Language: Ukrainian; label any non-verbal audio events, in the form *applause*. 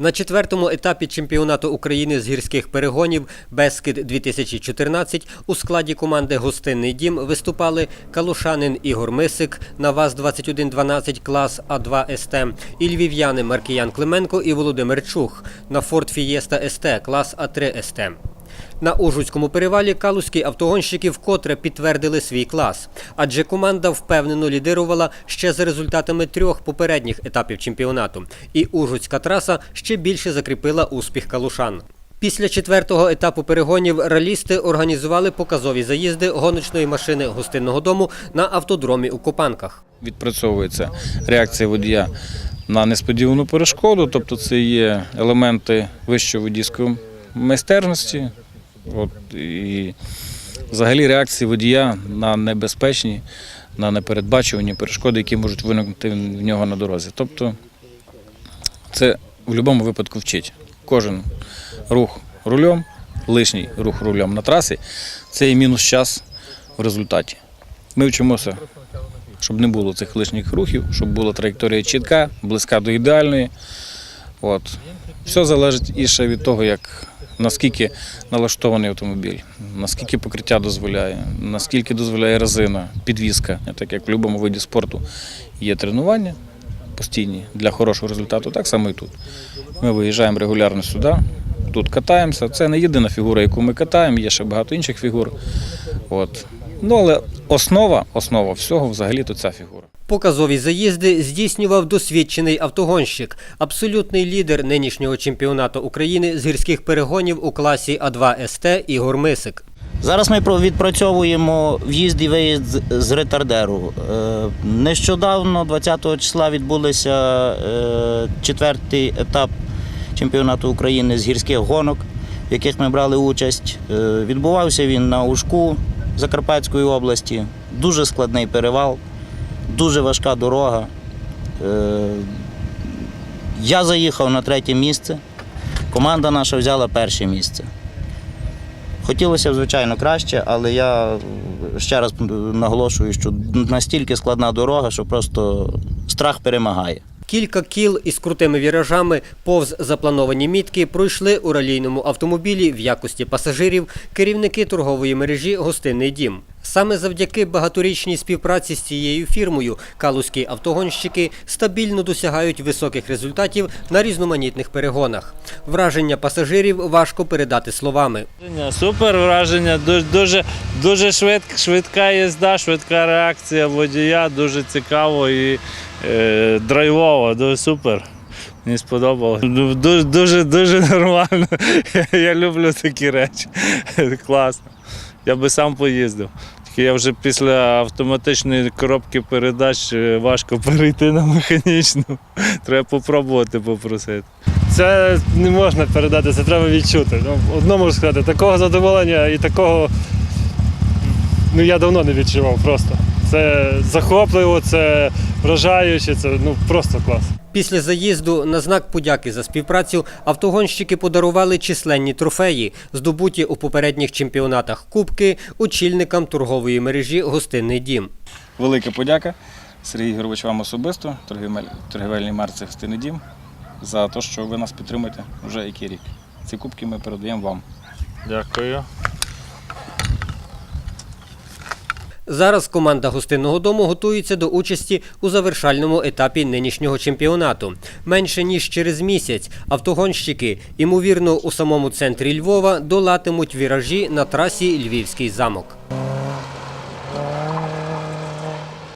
На четвертому етапі чемпіонату України з гірських перегонів Бескид 2014 у складі команди Гостинний дім виступали калушанин Ігор Мисик на ВАЗ-2112 клас А2 СТ і львів'яни Маркіян Клименко і Володимир Чух на Форд Фієста СТ клас А3 СТ. На Ужгородському перевалі калузькі автогонщики вкотре підтвердили свій клас, адже команда впевнено лідирувала ще за результатами трьох попередніх етапів чемпіонату, і Ужгородська траса ще більше закріпила успіх калушан. Після четвертого етапу перегонів ралісти організували показові заїзди гоночної машини гостинного дому на автодромі у Копанках. Відпрацьовується реакція водія на несподівану перешкоду, тобто це є елементи вищої водійської майстерності. От, і взагалі реакції водія на небезпечні, на непередбачувані перешкоди, які можуть виникнути в нього на дорозі. Тобто це в будь-якому випадку вчить. Кожен рух рулем, лишній рух рулем на трасі це є мінус час в результаті. Ми вчимося щоб не було цих лишніх рухів, щоб була траєкторія чітка, близька до ідеальної. От. Все залежить і ще від того, як, наскільки налаштований автомобіль, наскільки покриття дозволяє, наскільки дозволяє резина, підвізка. Так як в будь-якому виді спорту є тренування постійні для хорошого результату, так само і тут. Ми виїжджаємо регулярно сюди, тут катаємося. Це не єдина фігура, яку ми катаємо, є ще багато інших фігур. От. Ну, але основа, основа всього взагалі то ця фігура. Показові заїзди здійснював досвідчений автогонщик, абсолютний лідер нинішнього чемпіонату України з гірських перегонів у класі А2 СТ Ігор Мисик. Зараз ми відпрацьовуємо в'їзд і виїзд з- ретардеру. Е, Нещодавно, 20 числа, відбулися е, четвертий етап чемпіонату України з гірських гонок, в яких ми брали участь. Е, Відбувався він на Ужку Закарпатської області. Дуже складний перевал, дуже важка дорога. Е, Я заїхав на третє місце. Команда наша взяла перше місце. Хотілося б, звичайно, краще, але я ще раз наголошую, що настільки складна дорога, що просто страх перемагає. Кілька кіл із крутими віражами повз заплановані мітки пройшли у ралійному автомобілі в якості пасажирів керівники торгової мережі Гостинний дім. Саме завдяки багаторічній співпраці з цією фірмою калузькі автогонщики стабільно досягають високих результатів на різноманітних перегонах. Враження пасажирів важко передати словами. Супер враження, дуже, дуже, дуже швид, швидка їзда, швидка реакція водія, дуже цікаво і драйвово, дуже супер. Мені сподобалось. Ну, Дуже, дуже, дуже нормально. *laughs* Я люблю такі речі. *laughs* Класно. Я би сам поїздив. Тільки я вже після автоматичної коробки передач е, важко *laughs* перейти на механічну. Треба попробувати попросити. Це не можна передати, це треба відчути. Ну, одно можу сказати, такого задоволення і такого ну, я давно не відчував просто. Це захопливо, це вражаюче, це ну, просто клас. Після заїзду на знак подяки за співпрацю автогонщики подарували численні трофеї, здобуті у попередніх чемпіонатах кубки очільникам торгової мережі Гостинний дім. Велика подяка Сергій Герович вам особисто, торгівель- торгівельній марці «Гостинний дім, за те, що ви нас підтримуєте вже який рік. Ці кубки ми передаємо вам. Дякую. Зараз команда гостинного дому готується до участі у завершальному етапі нинішнього чемпіонату. Менше ніж через місяць автогонщики, ймовірно, у самому центрі Львова долатимуть віражі на трасі Львівський замок.